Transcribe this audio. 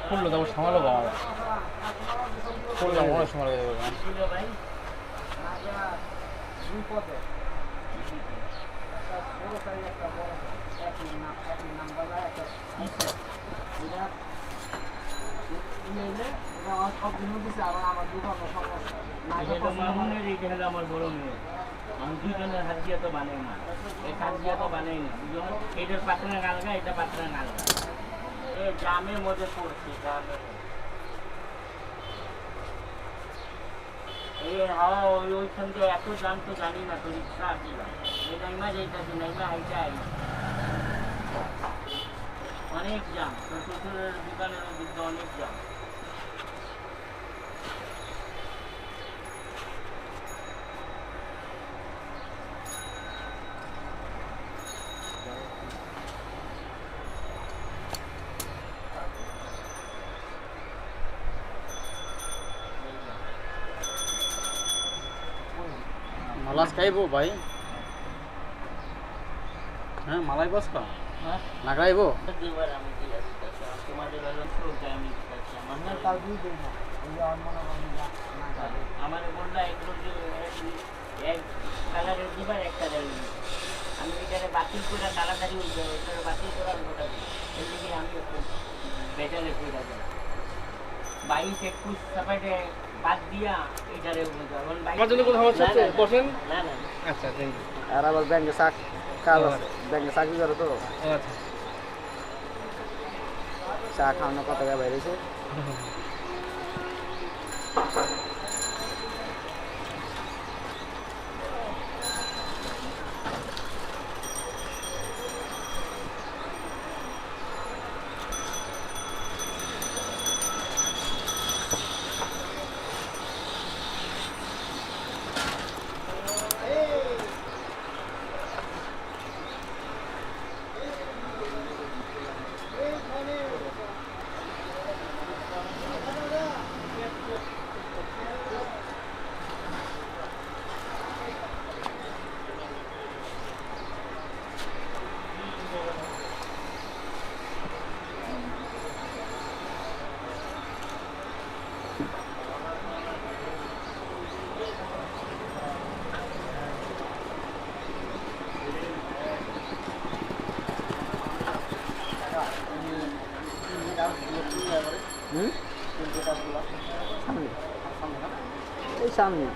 খুললো তারপর সামালো বাবা খুললো অনেক সময় লেগে যাবে আমার বড় মেয়ে আমি দুজনের হাত দিয়ে তো বানাই না এই হাত তো বানাই না আলগা এটা পাত্রা আলগা এত দাম তো জানি না, তো রিক্সা আসছিলাম এই নাইমা অনেক জাম তো শ্বশুরের দোকানের মধ্যে অনেক জাম মালাস খাইবো ভাই। হ্যাঁ মালাই হ্যাঁ। আমি তোমাদের হলো শ্রদ্ধা আমি দিতেছি আমার আমার বললা এগুলো যে এক কালারের দিবার এক কালারের আমি এটারে বাতিল করে তাড়াতাড়ি উঠবে বাতিল এর দিকে আমি বেটারে করে যাব। বাইশ একুশ সাপাইটে বাদ দিয়া এটারে আমার জন্য কোনো সমস্যা হচ্ছে? বসেন। না না আচ্ছা থ্যাংক ইউ আর আবার ব্যাংকে চাক কাল আছে। ব্যাংকে চাকরি করে তো। আচ্ছা। চা খাওয়ানো কত টাকা বাইরেছে হুম সামনে এই সামনে।